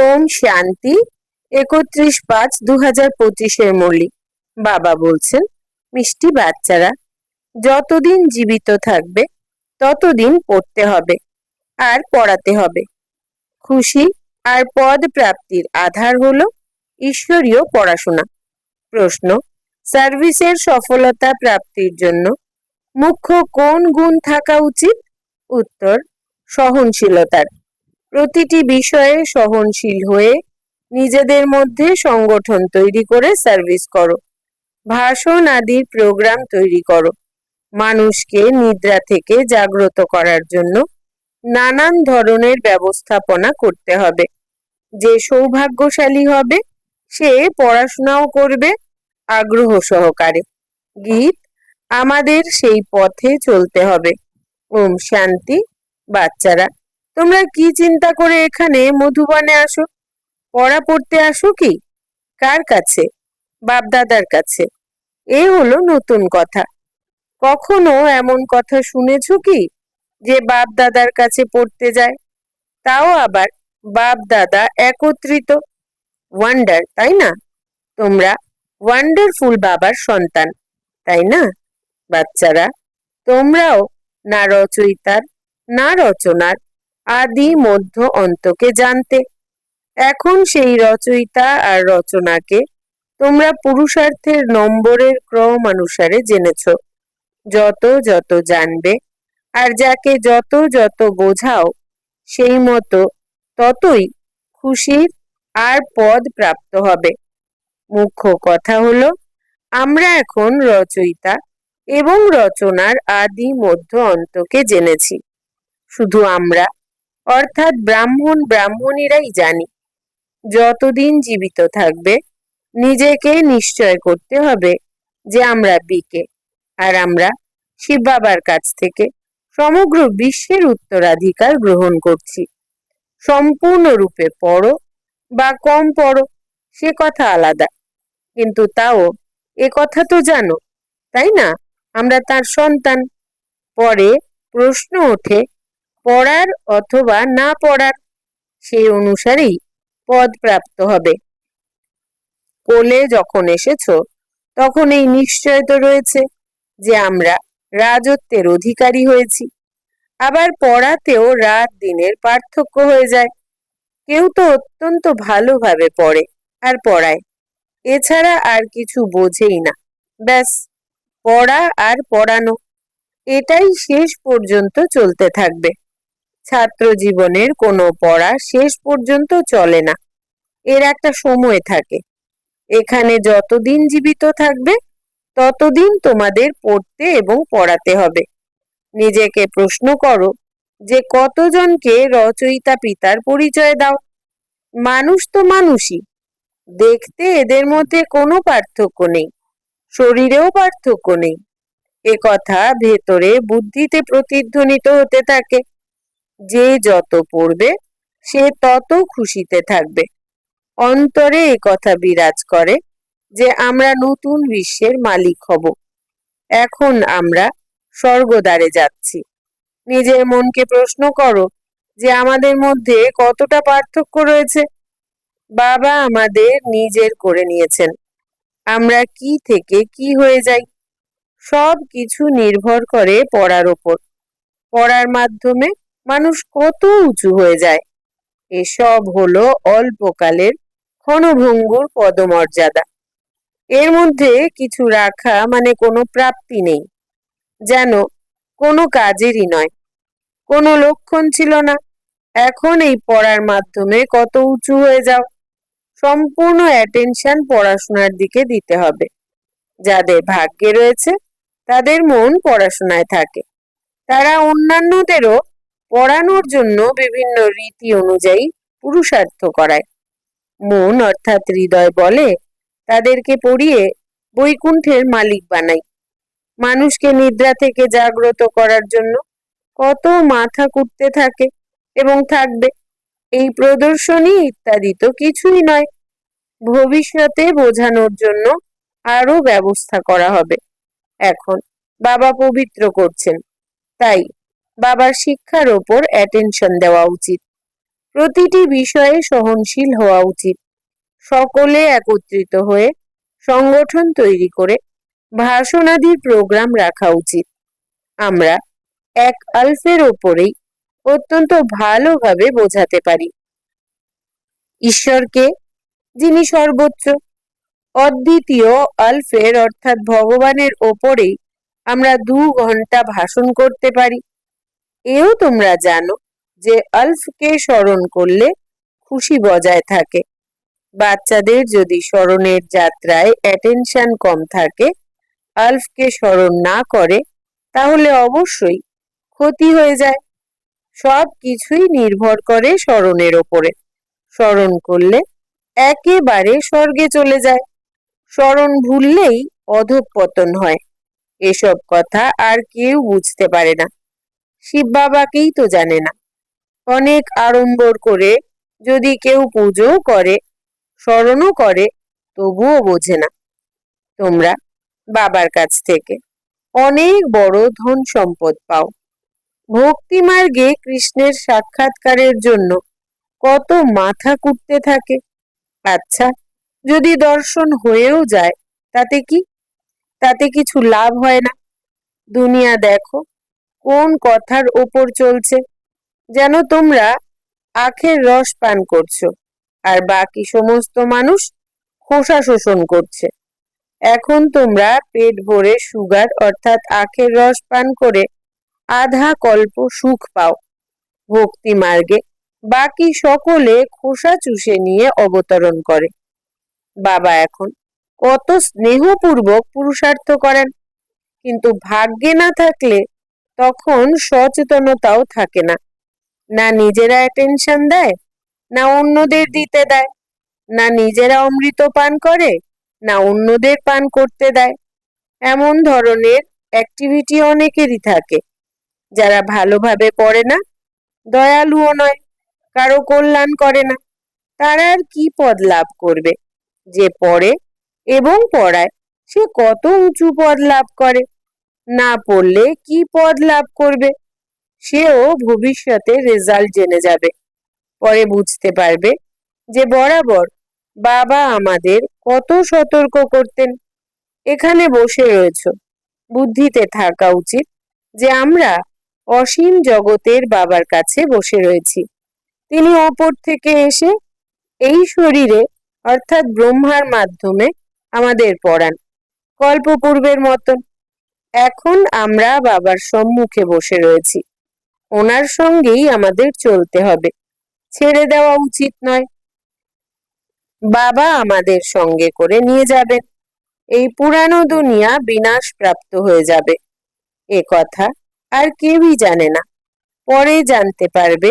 ওম শান্তি, একত্রিশ পাঁচ দু হাজার পঁচিশের মল্লিক বাবা বলছেন, মিষ্টি বাচ্চারা, যতদিন জীবিত থাকবে, ততদিন পড়তে হবে, আর পড়াতে হবে। খুশি আর পদ প্রাপ্তির আধার হলো ঈশ্বরীয় পড়াশোনা। প্রশ্ন, সার্ভিসের সফলতা প্রাপ্তির জন্য মুখ্য কোন গুণ থাকা উচিত? উত্তর, সহনশীলতার। প্রতিটি বিষয়ে সহনশীল হয়ে নিজেদের মধ্যে সংগঠন তৈরি করে সার্ভিস করো। ভাষণ আদির প্রোগ্রাম তৈরি করো। মানুষকে নিদ্রা থেকে জাগ্রত করার জন্য নানান ধরনের ব্যবস্থাপনা করতে হবে। যে সৌভাগ্যশালী হবে, সে পড়াশোনাও করবে, আগ্রহ সহকারে। গীত আমাদের সেই পথে চলতে হবে। ওম শান্তি, বাচ্চারা। তোমরা কি চিন্তা করে এখানে মধুবনে আসো? পড়া পড়তে আসো কি? কার কাছে? বাপদাদার কাছে। এ হলো নতুন কথা। কখনো এমন কথা শুনেছো কি, যে বাপ দাদার কাছে পড়তে যায়? তাও আবার বাপ দাদা একত্রিত। ওয়ান্ডার তাই না? তোমরা ওয়ান্ডারফুল বাবার সন্তান, তাই না? বাচ্চারা, তোমরাও না রচয়িতার, না রচনার আদি মধ্য অন্তকে জানতে। এখন সেই রচয়িতা আর রচনাকে তোমরা পুরুষার্থের নম্বরের ক্রম অনুসারে জেনেছ। যত যত জানবে আর যাকে যত যত বোঝাও, সেই মতো ততই খুশির আর পদ প্রাপ্ত হবে। মুখ্য কথা হলো, আমরা এখন রচয়িতা এবং রচনার আদি মধ্য অন্তকে জেনেছি। শুধু আমরা অর্থাৎ ব্রাহ্মণ ব্রাহ্মণীরাই জানি, যতদিন জীবিত থাকবে, নিজেকে নিশ্চয় করতে হবে যে আমরা বিকে, আর আমরা শিব বাবার কাছ থেকে সমগ্র বিশ্বের উত্তরাধিকার গ্রহণ করছি। সম্পূর্ণরূপে পড়ো বা কম পড়ো, সে কথা আলাদা। কিন্তু তাও, এ কথা তো জানো, তাই না? আমরা তার সন্তান। পরে প্রশ্ন ওঠে পড়ার অথবা না পড়ার সেই অনুসারেই পদ প্রাপ্ত হবে। কোলে যখন এসেছ তখন এই নিশ্চয় তো রয়েছে যে আমরা রাজত্বের অধিকারী হয়েছি। আবার পড়াতেও রাত দিনের পার্থক্য হয়ে যায়। কেউ তো অত্যন্ত ভালোভাবে পড়ে আর পড়ায়। এছাড়া আর কিছু বোঝেই না। ব্যাস, পড়া আর পড়ানো। এটাই শেষ পর্যন্ত চলতে থাকবে। ছাত্র জীবনের কোনো পড়া শেষ পর্যন্ত চলে না। এর একটা সময় থাকে। এখানে যতদিন জীবিত থাকবে, ততদিন তোমাদের পড়তে এবং পড়াতে হবে। নিজেকে প্রশ্ন করো যে কতজনকে রচয়িতা পিতার পরিচয় দাও? মানুষ তো মানুষই। দেখতে এদের মধ্যে কোনো পার্থক্য নেই, শরীরেও পার্থক্য নেই। কথা ভেতরে বুদ্ধিতে প্রতিধ্বনিত হতে থাকে। যে যত পড়বে, সে তত খুশিতে থাকবে। অন্তরে এ কথা বিরাজ করে যে আমরা নতুন বিশ্বের মালিক হব। এখন আমরা স্বর্গদ্বারে যাচ্ছি। নিজের মনকে প্রশ্ন করো যে আমাদের মধ্যে কতটা পার্থক্য রয়েছে? বাবা আমাদের নিজের করে নিয়েছেন। আমরা কি থেকে কি হয়ে যাই? সব কিছু নির্ভর করে পড়ার ওপর পড়ার মাধ্যমে মানুষ কত উঁচু হয়ে যায়? এসব হলো অল্পকালের ক্ষণভঙ্গুর পদমর্যাদা। এর মধ্যে কিছু রাখা মানে কোনো প্রাপ্তি নেই। যেন কোনো কাজেরই নয়। কোনো লক্ষণ ছিল না। এখন এই পড়ার মাধ্যমে কত উঁচু হয়ে যাও। সম্পূর্ণ অ্যাটেনশন পড়াশোনার দিকে দিতে হবে। যাদের ভাগ্যে রয়েছে, তাদের মন পড়াশোনায় থাকে। তারা অন্যান্যদেরও পড়ানোর জন্য বিভিন্ন রীতি অনুযায়ী পুরুষার্থ করায়। মন অর্থাৎ হৃদয় বলে তাদেরকে পড়িয়ে বৈকুণ্ঠের মালিক বানাই মানুষকে নিদ্রা থেকে জাগ্রত করার জন্য কত মাথা কুটতে থাকে এবং থাকবে। এই প্রদর্শনী ইত্যাদি তো কিছুই নয়। ভবিষ্যতে বোঝানোর জন্য আরও ব্যবস্থা করা হবে। এখন বাবা পবিত্র করছেন। তাই বাবার শিক্ষার ওপর অ্যাটেনশন দেওয়া উচিত। প্রতিটি বিষয়ে সহনশীল হওয়া উচিত। সকলে একত্রিত হয়ে সংগঠন তৈরি করে ভাষণাদির প্রোগ্রাম রাখা উচিত। আমরা এক আলফের ওপরেই অত্যন্ত ভালোভাবে বোঝাতে পারি। ঈশ্বরকে যিনি সর্বোচ্চ, অদ্বিতীয় আলফের অর্থাৎ ভগবানের ওপরেই আমরা দু ঘণ্টা ভাষণ করতে পারি। এও তোমরা জানো যে আলফকে স্মরণ করলে খুশি বজায় থাকে। বাচ্চাদের যদি স্মরণের যাত্রায় অ্যাটেনশন কম থাকে, আলফকে স্মরণ না করে, তাহলে অবশ্যই ক্ষতি হয়ে যায়। সব কিছুই নির্ভর করে স্মরণের ওপরে। স্মরণ করলে একেবারে স্বর্গে চলে যায়। স্মরণ ভুললেই অধঃপতন হয়। এসব কথা আর কেউ বুঝতে পারে না। শিব বাবাকেই তো জানে না। অনেক আড়ম্বর করে যদি কেউ পুজো করে, স্মরণও করে, তবুও বোঝে না। তোমরা বাবার কাছ থেকে অনেক বড় ধন সম্পদ পাও। ভক্তি মার্গে কৃষ্ণের সাক্ষাৎকারের জন্য কত মাথা কুটতে থাকে। আচ্ছা যদি দর্শন হয়েও যায়, তাতে কি? তাতে কিছু লাভ হয় না। দুনিয়া দেখো কোন কথার ওপর চলছে? যেন তোমরা আখের রস পান করছ, আর বাকি সমস্ত মানুষ খোসা শোষণ করছে। এখন তোমরা পেট ভরে সুগার, অর্থাৎ আখের রস পান করে আধা কল্প সুখ পাও। ভক্তি মার্গে বাকি সকলে খোসা চুষে নিয়ে অবতরণ করে। বাবা এখন কত স্নেহপূর্বক পুরুষার্থ করেন, কিন্তু ভাগ্যে না থাকলে তখন সচেতনতাও থাকে না। না নিজেরা অ্যাটেনশন দেয়, না অন্যদের দিতে দেয়। না নিজেরা অমৃত পান করে, না অন্যদের পান করতে দেয়। এমন ধরনের অ্যাক্টিভিটি অনেকেরই থাকে। যারা ভালোভাবে পড়ে না, দয়ালুও নয়, কারও কল্যাণ করে না। তারা আর কি পদ লাভ করবে? যে পড়ে এবং পড়ায়, সে কত উঁচু পদ লাভ করে? না পড়লে কি পদ লাভ করবে? সেও ভবিষ্যতে রেজাল্ট জেনে যাবে। পরে বুঝতে পারবে যে বরাবর বাবা আমাদের কত সতর্ক করতেন। এখানে বসে রয়েছ। বুদ্ধিতে থাকা উচিত যে আমরা অসীম জগতের বাবার কাছে বসে রয়েছি। তিনি ওপর থেকে এসে এই শরীরে, অর্থাৎ ব্রহ্মার মাধ্যমে আমাদের পড়ান। কল্পপূর্বের মতন এখন আমরা বাবার সম্মুখে বসে রয়েছি। ওনার সঙ্গেই আমাদের চলতে হবে। ছেড়ে দেওয়া উচিত নয়। বাবা আমাদের সঙ্গে করে নিয়ে যাবেন। এই পুরানো দুনিয়া বিনাশ প্রাপ্ত হয়ে যাবে। এ কথা আর কেউই জানে না। পরে জানতে পারবে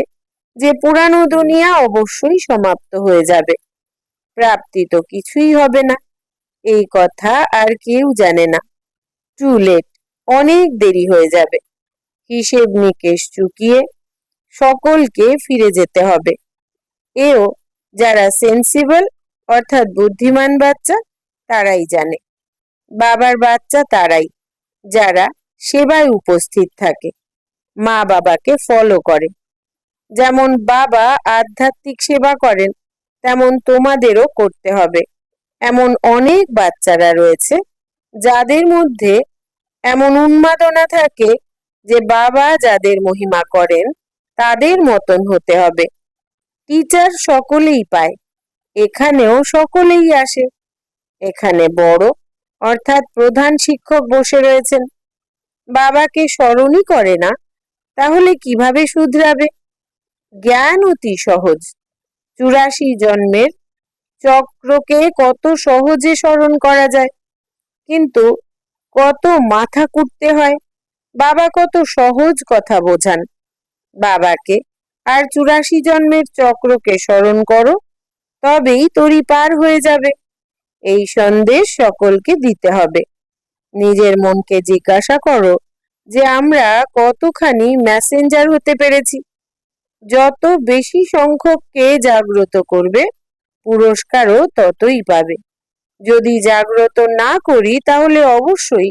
যে পুরানো দুনিয়া অবশ্যই সমাপ্ত হয়ে যাবে। প্রাপ্তি তো কিছুই হবে না। এই কথা আর কেউ জানে না। টু লেট অনেক দেরি হয়ে যাবে। হিসেব নিকেশ চুকিয়ে সকলকে ফিরে যেতে হবে। এও যারা সেন্সিবল অর্থাৎ বুদ্ধিমান বাচ্চা, তারাই জানে। বাবার বাচ্চা তারাই, যারা সেবায় উপস্থিত থাকে মা বাবাকে ফলো করে। যেমন বাবা আধ্যাত্মিক সেবা করেন, তেমন তোমাদেরও করতে হবে। এমন অনেক বাচ্চারা রয়েছে যাদের মধ্যে এমন উন্মাদনা থাকে যে বাবা যাদের মহিমা করেন, তাদের মতন হতে হবে। টিচার সকলেই পায়, এখানেও সকলেই আসে। এখানে বড়, অর্থাৎ প্রধান শিক্ষক বসে রয়েছেন। বাবাকে স্মরণই করে না, তাহলে কীভাবে শুধরাবে? জ্ঞান অতি সহজ। চুরাশি জন্মের চক্রকে কত সহজে স্মরণ করা যায়? কিন্তু কত মাথা কুটতে হয়। বাবা কত সহজ কথা বোঝান। বাবাকে আর চুরাশি জন্মের চক্রকে স্মরণ করো, তবেই তরি পার হয়ে যাবে। এই সন্দেশ সকলকে দিতে হবে। নিজের মনকে জিজ্ঞাসা করো যে আমরা কতখানি মেসেঞ্জার হতে পেরেছি। যত বেশি সংখ্যককে জাগ্রত করবে, পুরস্কারও ততই পাবে। যদি জাগ্রত না করি, তাহলে অবশ্যই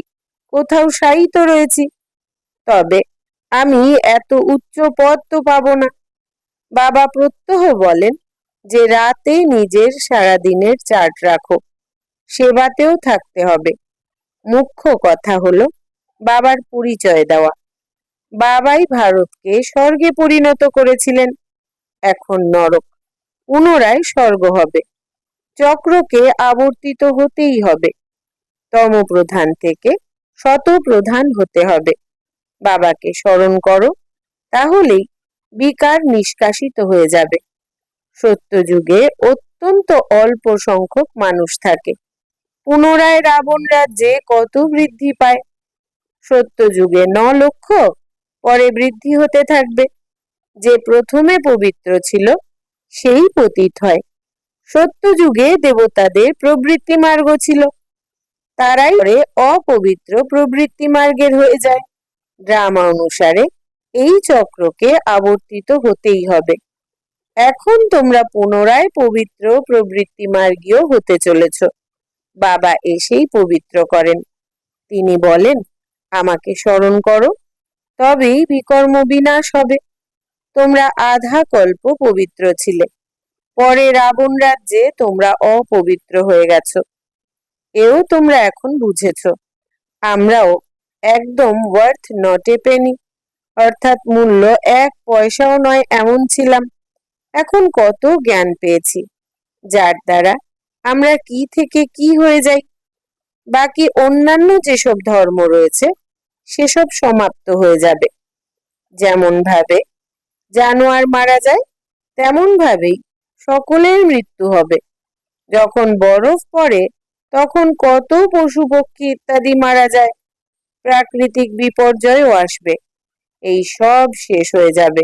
কোথাও সাহিত্য রয়েছি। তবে আমি এত উচ্চ পদ তো পাবো না। বাবা প্রত্যহ বলেন যে, রাতে নিজের সারাদিনের চার্ট রাখো, সেবাতেও থাকতে হবে। মুখ্য কথা হলো বাবার পরিচয় দেওয়া। বাবাই ভারতকে স্বর্গে পরিণত করেছিলেন। এখন নরক, পুনরায় স্বর্গ হবে। চক্রকে আবর্তিত হতেই হবে। তমপ্রধান থেকে শতপ্রধান হতে হবে। বাবাকে স্মরণ করো, তাহলেই বিকার নিষ্কাশিত হয়ে যাবে। সত্যযুগে অত্যন্ত অল্প সংখ্যক মানুষ থাকে। পুনরায় রাবণ রাজ্যে কত বৃদ্ধি পায়? সত্যযুগে ন লক্ষ, পরে বৃদ্ধি হতে থাকবে। যে প্রথমে পবিত্র ছিল, সেই পতিত হয়। সত্যযুগে দেবতাদের প্রবৃত্তি মার্গ ছিল। তারাই পরে অপবিত্র প্রবৃত্তি মার্গের হয়ে যায়। ড্রামা অনুসারে এই চক্রকে আবর্তিত হতেই হবে। এখন তোমরা পুনরায় পবিত্র প্রবৃত্তি মার্গীয় হতে চলেছ। বাবা এসেই পবিত্র করেন। তিনি বলেন, আমাকে স্মরণ করো, তবেই বিকর্ম বিনাশ হবে। তোমরা আধা কল্প পবিত্র ছিলে। পরে রাবণ রাজ্যে তোমরা অপবিত্র হয়ে গেছ। এও তোমরা এখন বুঝেছ। আমরাও একদম ওয়ার্থ নট এ পেনি। অর্থাৎ মূল্য এক, পয়সাও নয়, এমন ছিলাম। এখন কত জ্ঞান পেয়েছি। যার দ্বারা আমরা কি থেকে কি হয়ে যাই? বাকি অন্যান্য যেসব ধর্ম রয়েছে, সেসব সমাপ্ত হয়ে যাবে। যেমন ভাবে জানোয়ার মারা যায়, তেমন ভাবেই সকলের মৃত্যু হবে। যখন বরফ পড়ে, তখন কত পশু পক্ষী ইত্যাদি মারা যায়। প্রাকৃতিক বিপর্যয়ও আসবে। এই সব শেষ হয়ে যাবে।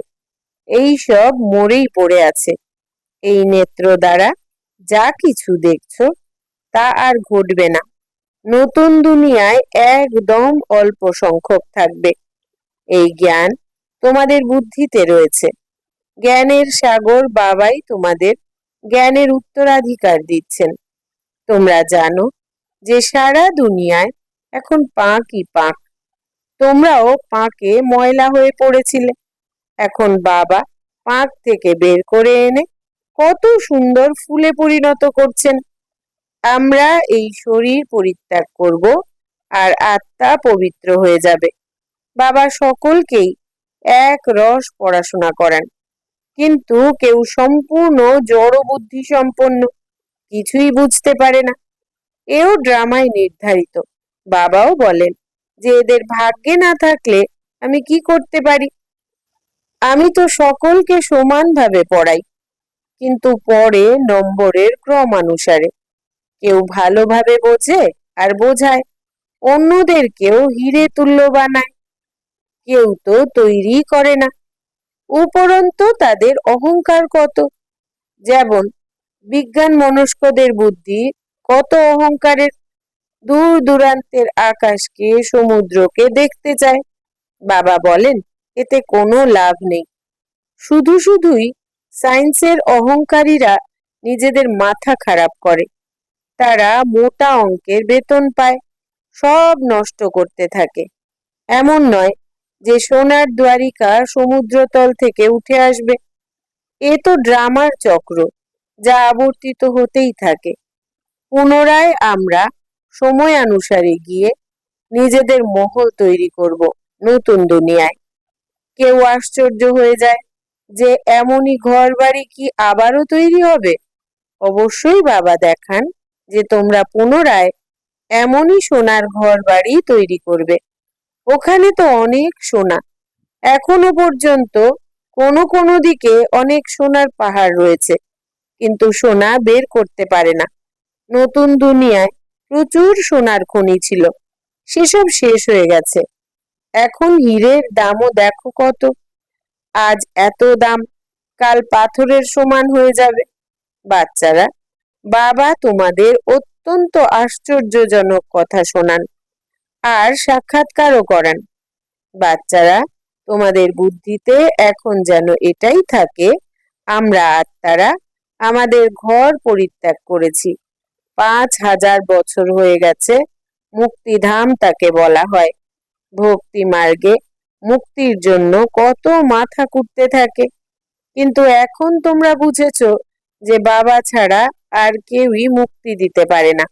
এই সব মরেই পড়ে আছে। এই নেত্র দ্বারা যা কিছু দেখছ, তা আর ঘটবে না। নতুন দুনিয়ায় একদম অল্প সংখ্যক থাকবে। এই জ্ঞান তোমাদের বুদ্ধিতে রয়েছে। জ্ঞানের সাগর বাবাই তোমাদের জ্ঞানের উত্তরাধিকার দিচ্ছেন। তোমরা জানো যে সারা দুনিয়ায় এখন পাঁকই পাঁক। তোমরাও পাঁকে ময়লা হয়ে পড়েছিলে। এখন বাবা পাঁক থেকে বের করে এনে কত সুন্দর ফুলে পরিণত করছেন। আমরা এই শরীর পরিত্যাগ করব আর আত্মা পবিত্র হয়ে যাবে। বাবা সকলকেই এক রস পড়াশোনা করান। কিন্তু কেউ সম্পূর্ণ জড় বুদ্ধি সম্পন্ন কিছুই বুঝতে পারে না। এও ড্রামায় নির্ধারিত। বাবাও বলেন যে এদের ভাগ্যে না থাকলে আমি কি করতে পারি? আমি তো সকলকে সমানভাবে পড়াই, কিন্তু পরে নম্বরের ক্রমানুসারে। কেউ ভালোভাবে বোঝে আর বোঝায়, অন্যদেরকেও হিরে তুল্য বানায়। কেউ তো তৈরি করে না। উপরন্তু তাদের অহংকার কত? যেমন বিজ্ঞান মনস্কদের বুদ্ধি কত অহংকারের দূর দূরান্তের আকাশকে সমুদ্রকে দেখতে চায়? বাবা বলেন, এতে কোনো লাভ নেই। শুধু শুধুই সায়েন্সের অহংকারীরা নিজেদের মাথা খারাপ করে। তারা মোটা অঙ্কের বেতন পায়, সব নষ্ট করতে থাকে। এমন নয় যে সোনার দ্বারিকা সমুদ্রতল থেকে উঠে আসবে, এ তো ড্রামার চক্র, যা আবর্তিত হতেই থাকে। পুনরায় আমরা সময় অনুসারে গিয়ে নিজেদের মহল তৈরি করব নতুন দুনিয়ায়। কেউ আশ্চর্য হয়ে যায় যে এমনই ঘর বাড়ি কি আবারও তৈরি হবে? অবশ্যই বাবা দেখান যে তোমরা পুনরায় এমনই সোনার ঘর বাড়ি তৈরি করবে। ওখানে তো অনেক সোনা। এখনও পর্যন্ত কোনো কোনো দিকে অনেক সোনার পাহাড় রয়েছে, কিন্তু সোনা বের করতে পারে না। নতুন দুনিয়ায় প্রচুর সোনার খনি ছিল, সেসব শেষ হয়ে গেছে। এখন হীরের দামও দেখো কত। আজ এত দাম, কাল পাথরের সমান হয়ে যাবে। বাচ্চারা, বাবা তোমাদের অত্যন্ত আশ্চর্যজনক কথা শোনান। আর সাক্ষাৎকারও করান। বাচ্চারা, তোমাদের বুদ্ধিতে এখন যেন এটাই থাকে, আমরা আত্মারা আমাদের ঘর পরিত্যাগ করেছি। পাঁচ হাজার বছর হয়ে গেছে, মুক্তিধাম তাকে বলা হয়। ভক্তি মার্গে মুক্তির জন্য কত মাথা কুটতে থাকে। কিন্তু এখন তোমরা বুঝেছ যে বাবা ছাড়া আর কেউই মুক্তি দিতে পারে না,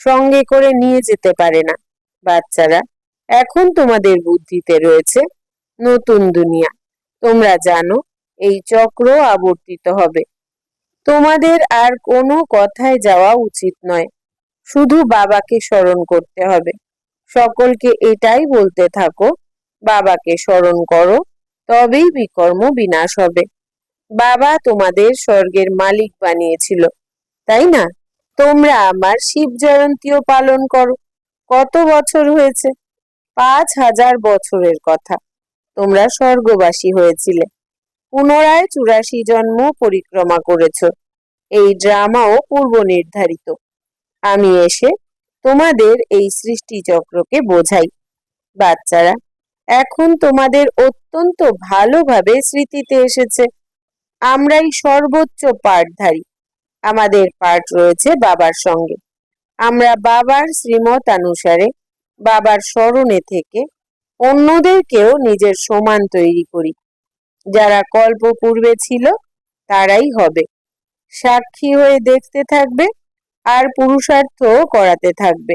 সঙ্গে করে নিয়ে যেতে পারে না। বাচ্চারা। এখন তোমাদের বুদ্ধিতে রয়েছে নতুন দুনিয়া। তোমরা জানো, এই চক্র আবর্তিত হবে। তোমাদের আর কোনো কথায় যাওয়া উচিত নয়। শুধু বাবাকে স্মরণ করতে হবে। সকলকে এটাই বলতে থাকো, বাবাকে স্মরণ করো, তবেই বিকর্ম বিনাশ হবে। বাবা তোমাদের স্বর্গের মালিক বানিয়েছিল, তাই না? তোমরা আমার শিব জয়ন্তীও পালন করো। কত বছর হয়েছে? পাঁচ হাজার বছরের কথা। তোমরা স্বর্গবাসী হয়েছিলে। পুনরায় চুরাশি জন্ম পরিক্রমা করেছ। এই ড্রামাও পূর্ব নির্ধারিত। আমি এসে তোমাদের এই সৃষ্টি চক্রকে বোঝাই। বাচ্চারা, এখন তোমাদের অত্যন্ত ভালোভাবে স্মৃতিতে এসেছে। আমরাই সর্বোচ্চ পাঠধারী। আমাদের পাঠ রয়েছে বাবার সঙ্গে। আমরা বাবার শ্রীমত অনুসারে বাবার স্মরণে থেকে অন্যদেরকেও নিজের সমান তৈরি করি। যারা কল্প পূর্বে ছিল, তারাই হবে। সাক্ষী হয়ে দেখতে থাকবে আর পুরুষার্থ করাতে থাকবে।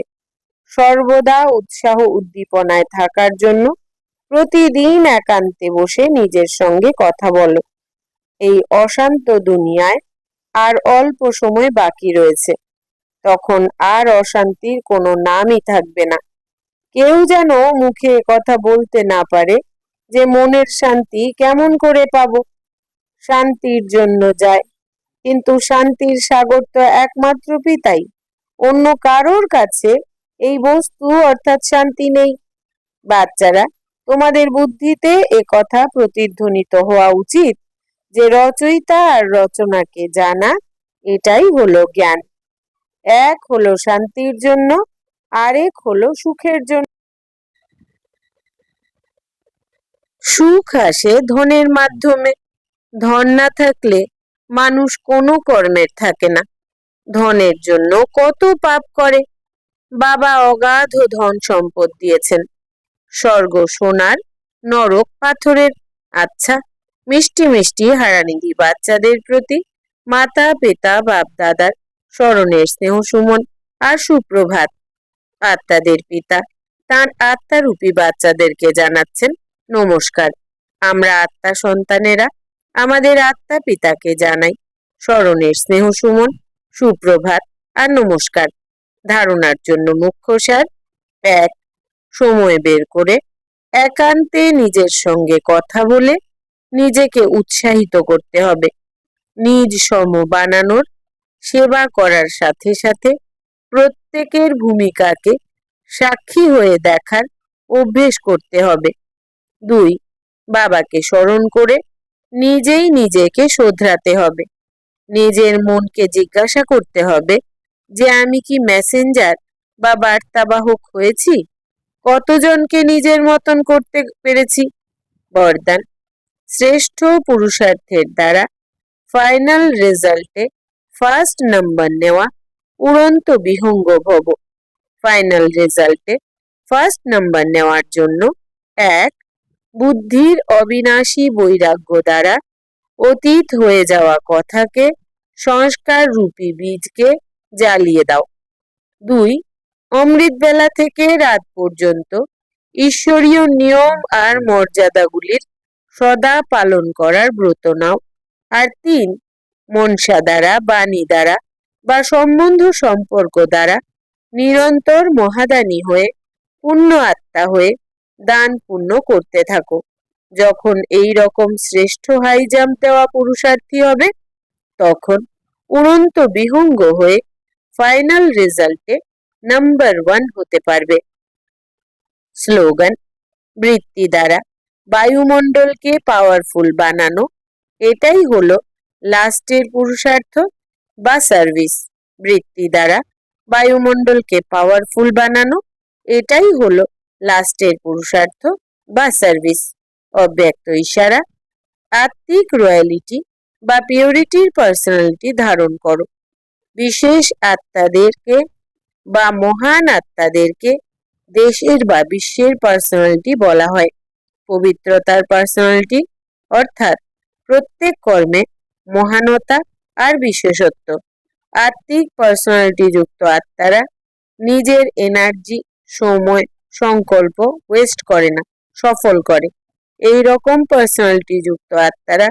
সর্বদা উৎসাহ উদ্দীপনায় থাকার জন্য প্রতিদিন একান্তে বসে নিজের সঙ্গে কথা বলো। এই অশান্ত দুনিয়ায় আর অল্প সময় বাকি রয়েছে। তখন আর অশান্তির কোনো নামই থাকবে না। কেউ যেন মুখে কথা বলতে না পারে যে মনের শান্তি কেমন করে পাব। শান্তির জন্য যায়, কিন্তু শান্তির সাগর তো একমাত্র পিতাই। অন্য কারোর কাছে এই বস্তু অর্থাৎ শান্তি নেই। বাচ্চারা, তোমাদের বুদ্ধিতে এ কথা প্রতিধ্বনিত হওয়া উচিত যে রচয়িতা আর রচনাকে জানা, এটাই হলো জ্ঞান। এক হলো শান্তির জন্য, আরেক হলো সুখের জন্য। সুখ আসে ধনের মাধ্যমে। ধন না থাকলে মানুষ কোনো কর্মের থাকে না। ধনের জন্য কত পাপ করে। বাবা অগাধ ধন সম্পদ দিয়েছেন। স্বর্গ সোনার, নরক পাথরের। আচ্ছা মিষ্টি মিষ্টি হারানিধি বাচ্চাদের প্রতি মাতা পিতা বাপ দাদার স্মরণের স্নেহ সুমন আর সুপ্রভাত। আত্মাদের পিতা তার আত্মারূপী বাচ্চাদেরকে জানাচ্ছেন, নমস্কার। আমরা আত্মা সন্তানেরা, আমাদের আত্মা পিতাকে জানাই। স্মরণের স্নেহ সুমন, সুপ্রভাত আর নমস্কার। ধারণার জন্য মুখ্য সার এক, সময় বের করে একান্তে নিজের সঙ্গে কথা বলে নিজেকে উৎসাহিত করতে হবে। নিজ সম বানানোর সেবা করার সাথে সাথে প্রত্যেকের ভূমিকাকে সাক্ষী হয়ে দেখার অভ্যেস করতে হবে। দুই, বাবাকে স্মরণ করে নিজেই নিজেকে শোধরাতে হবে। নিজের মনকে জিজ্ঞাসা করতে হবে যে, আমি কি মেসেঞ্জার বা বার্তাবাহক হয়েছি? কতজনকে নিজের মতন করতে পেরেছি? বরদান, শ্রেষ্ঠ পুরুষার্থের দ্বারা ফাইনাল রেজাল্টে ফার্স্ট নাম্বার নেওয়া উড়ন্ত বিহঙ্গ ভব। ফাইনাল রেজাল্টে ফার্স্ট নাম্বার নেওয়ার জন্য এক, বুদ্ধির অবিনাশী বৈরাগ্য দ্বারা অতীত হয়ে যাওয়া কথাকে সংস্কার রূপী বীজকে জ্বালিয়ে দাও। দুই, অমৃত বেলা থেকে রাত পর্যন্ত ঈশ্বরীয় নিয়ম আর মর্যাদাগুলির সদা পালন করার ব্রত নাও। আর তিন মনসা দ্বারা, বাণী দ্বারা বা সম্বন্ধ সম্পর্ক দ্বারা নিরন্তর মহাদানী হয়ে, পুণ্য আত্মা হয়ে দান পুণ্য করতে থাকো। যখন এই রকম শ্রেষ্ঠ হাই জাম্প দেওয়া পুরুষার্থী হবে, তখন উড়ন্ত বিহঙ্গ হয়ে ফাইনাল রেজাল্টে নাম্বার ওয়ান হতে পারবে। স্লোগান, বৃত্তি দ্বারা বায়ুমণ্ডলকে পাওয়ারফুল বানানো, এটাই হলো লাস্টের পুরুষার্থ বা সার্ভিস বৃত্তি দ্বারা বায়ুমণ্ডলকে পাওয়ারফুল বানানো, এটাই হলো লাস্টের পুরুষার্থ বা সার্ভিস অব্যক্ত ইশারা, আত্মিক রয়্যালিটি বা পিওরিটির পার্সোনালিটি ধারণ করো। বিশেষ আত্মাদেরকে বা মহান আত্মাদেরকে দেশের বা বিশ্বের পার্সোনালিটি বলা হয়। পবিত্রতার পার্সোনালিটি অর্থাৎ প্রত্যেক কর্মে মহানতা আর বিশেষত্ব। আত্মিক পার্সোনালিটি যুক্ত আত্মারা নিজের এনার্জি সময়, সংকল্প ওয়েস্ট করে না, সফল করে। এই রকম পার্সোনালিটি যুক্ত আত্মারা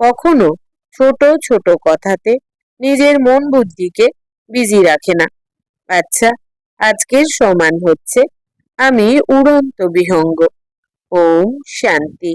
কখনো ছোট ছোট কথাতে নিজের মন বুদ্ধিকে বিজি রাখে না। আচ্ছা আজকের সমান হচ্ছে, আমি উড়ন্ত বিহঙ্গ। ওম শান্তি।